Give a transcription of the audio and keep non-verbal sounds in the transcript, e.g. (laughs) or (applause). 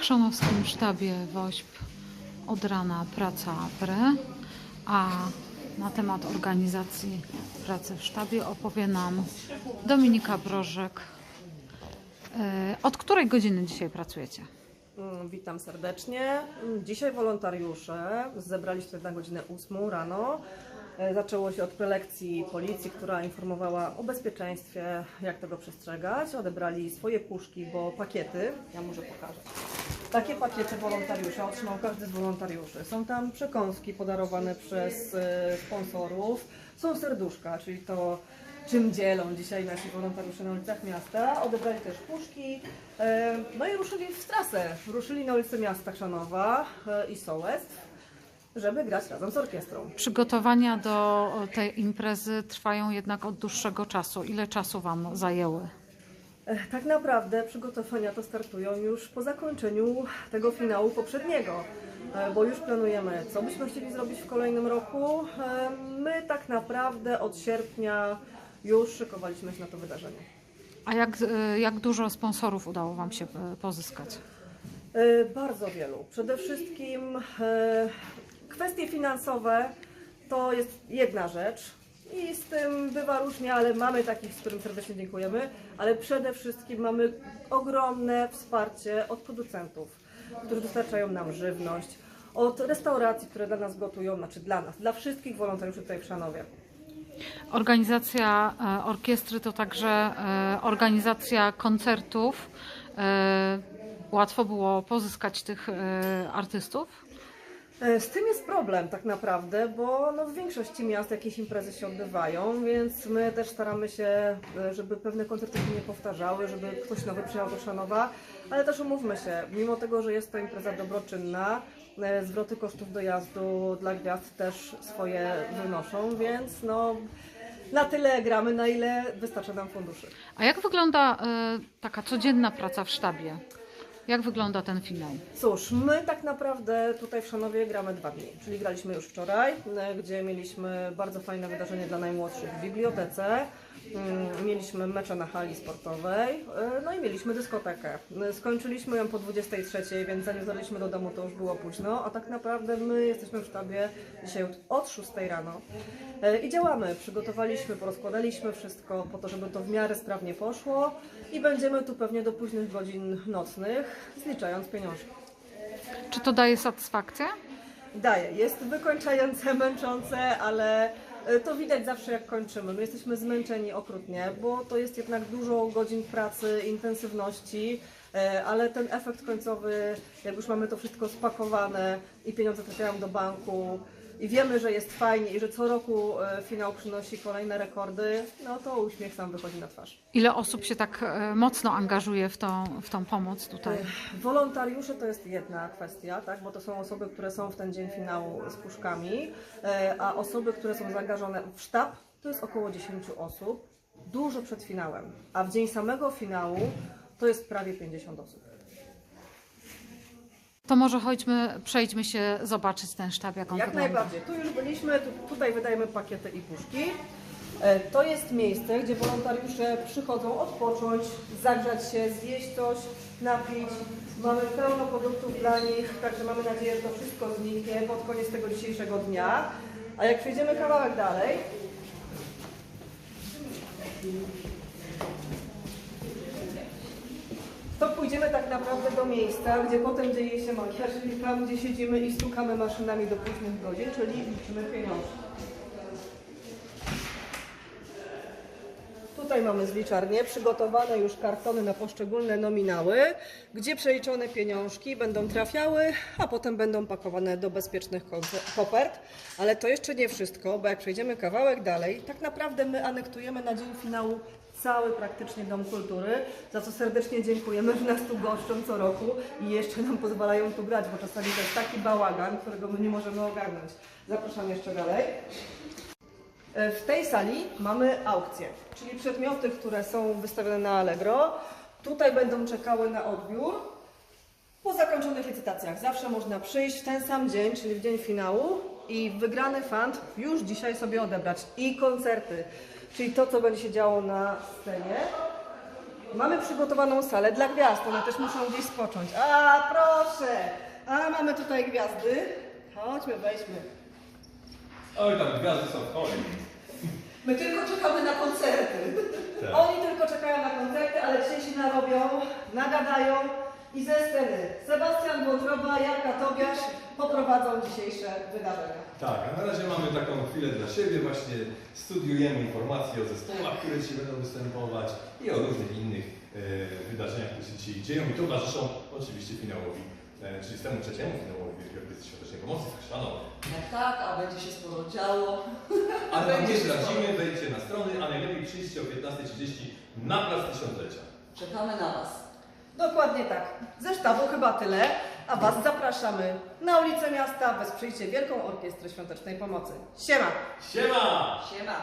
chrzanowskim sztabie WOŚP od rana praca w re, a na temat organizacji pracy w sztabie opowie nam Dominika Brożek. E, Od której godziny dzisiaj pracujecie? Mm, Witam serdecznie. Dzisiaj wolontariusze zebraliśmy się na godzinę 8 rano. E, Zaczęło się od prelekcji policji, która informowała o bezpieczeństwie, jak tego przestrzegać. Odebrali swoje puszki, bo pakiety, ja może pokażę. Takie pakiety wolontariusza otrzymał każdy z wolontariuszy. Są tam przekąski podarowane przez e, sponsorów, są serduszka, czyli to czym dzielą dzisiaj nasi wolontariusze na ulicach miasta. Odebrali też puszki, e, no i ruszyli w trasę. Ruszyli na ulice miasta Chrzanowa i Sołectw, żeby grać razem z orkiestrą. Przygotowania do tej imprezy trwają jednak od dłuższego czasu. Ile czasu Wam zajęły? E, Tak naprawdę przygotowania to startują już po zakończeniu tego finału poprzedniego, e, bo już planujemy, co byśmy chcieli zrobić w kolejnym roku. E, My tak naprawdę od sierpnia już szykowaliśmy się na to wydarzenie. A jak, e, jak dużo sponsorów udało Wam się e, pozyskać? E, Bardzo wielu. Przede wszystkim e, kwestie finansowe to jest jedna rzecz i z tym bywa różnie, ale mamy takich, z którym serdecznie dziękujemy, ale przede wszystkim mamy ogromne wsparcie od producentów, którzy dostarczają nam żywność, od restauracji, które dla nas gotują, znaczy dla nas, dla wszystkich wolontariuszy tutaj w Szanowie. Organizacja e, orkiestry to także e, organizacja koncertów. E, Łatwo było pozyskać tych artystów? E, Z tym jest problem tak naprawdę, bo no w większości miast jakieś imprezy się odbywają, więc my też staramy się, e, żeby pewne koncerty się nie powtarzały, żeby ktoś nowy przyjechał do Szanowa, ale też umówmy się, mimo tego, że jest to impreza dobroczynna, e, zwroty kosztów dojazdu dla gwiazd też swoje wynoszą, więc no na tyle gramy, na ile wystarcza nam funduszy. A jak wygląda e, taka codzienna praca w sztabie? Jak wygląda ten finał? Cóż, my tak naprawdę tutaj w Szanowie gramy dwa dni, czyli graliśmy już wczoraj, e, gdzie mieliśmy bardzo fajne wydarzenie dla najmłodszych w bibliotece, Mm, mieliśmy mecze na hali sportowej, e, no i mieliśmy dyskotekę. E, Skończyliśmy ją po 23, więc zanim zdaliśmy do domu to już było późno, a tak naprawdę my jesteśmy w sztabie dzisiaj od- od 6 rano i działamy. Przygotowaliśmy, porozkładaliśmy wszystko po to, żeby to w miarę sprawnie poszło i będziemy tu pewnie do późnych godzin nocnych, zliczając pieniążki. Czy to daje satysfakcję? Daje. Jest wykończające, (laughs) męczące, ale e, to widać zawsze jak kończymy. My jesteśmy zmęczeni okrutnie, bo to jest jednak dużo godzin pracy, intensywności, e, ale ten efekt końcowy, jak już mamy to wszystko spakowane i pieniądze trafiają do banku i wiemy, że jest fajnie i że co roku e, finał przynosi kolejne rekordy, no to uśmiech sam wychodzi na twarz. Ile osób się tak e, mocno angażuje w tą, w tą pomoc tutaj? Wolontariusze to jest jedna kwestia, tak? bo to są osoby, które są w ten dzień finału z puszkami, e, a osoby, które są zaangażowane w sztab, to jest około 10 osób, dużo przed finałem, a w dzień samego finału to jest prawie 50 osób. To może chodźmy, przejdźmy się zobaczyć ten sztab, jak on Jak wygląda. najbardziej. Tu już byliśmy, tu, tutaj wydajemy pakiety i puszki. E, To jest miejsce, gdzie wolontariusze przychodzą odpocząć, zagrzać się, zjeść coś, napić. Mamy pełno produktów dla nich, także mamy nadzieję, że to wszystko zniknie pod koniec tego dzisiejszego dnia. A jak przejdziemy kawałek dalej, to pójdziemy tak naprawdę do miejsca, gdzie potem dzieje się magia, czyli tam, gdzie siedzimy i stukamy maszynami do późnych godzin, czyli liczymy pieniążki. Tutaj mamy zliczarnię, przygotowane już kartony na poszczególne nominały, gdzie przeliczone pieniążki będą trafiały, a potem będą pakowane do bezpiecznych kopert. Ale to jeszcze nie wszystko, bo jak przejdziemy kawałek dalej, tak naprawdę my anektujemy na dzień finału cały praktycznie Dom Kultury, za co serdecznie dziękujemy, że nas tu goszczą co roku i jeszcze nam pozwalają tu grać, bo czasami to jest taki bałagan, którego my nie możemy ogarnąć. Zapraszam jeszcze dalej. E, W tej sali mamy aukcje, czyli przedmioty, które są wystawione na Allegro. Tutaj będą czekały na odbiór. Po zakończonych licytacjach zawsze można przyjść w ten sam dzień, czyli w dzień finału i wygrany fund już dzisiaj sobie odebrać. I koncerty, czyli to, co będzie się działo na scenie. Mamy przygotowaną salę dla gwiazd, one też muszą gdzieś spocząć. A, proszę! A, mamy tutaj gwiazdy. Chodźmy, wejdźmy. Oj, tam gwiazdy są w. My tylko czekamy na koncerty. Tak. Oni tylko czekają na koncerty, ale dzisiaj się narobią, nagadają i ze sceny Sebastian Wątroba, Jarka Tobiasz poprowadzą dzisiejsze wydarzenia. Tak, a na razie mamy taką chwilę dla siebie, właśnie studiujemy informacje o zespołach, które dzisiaj będą występować i o różnych innych e, wydarzeniach, które się dzisiaj dzieją i towarzyszą oczywiście finałowi, e, 33 finałowi Wielkiej Orkiestry Świątecznej Pomocy w. Jak tak, a będzie się sporo działo. (laughs) Ale wam Będzie nie zdradzimy, wejdźcie na strony, a najlepiej przyjście o 15.30 na Plac Tysiąclecia. Czekamy na Was. Dokładnie tak. Ze sztabu chyba tyle, a Was zapraszamy na ulicę miasta, wesprzyjcie Wielką Orkiestrę Świątecznej Pomocy. Siema! Siema! Siema.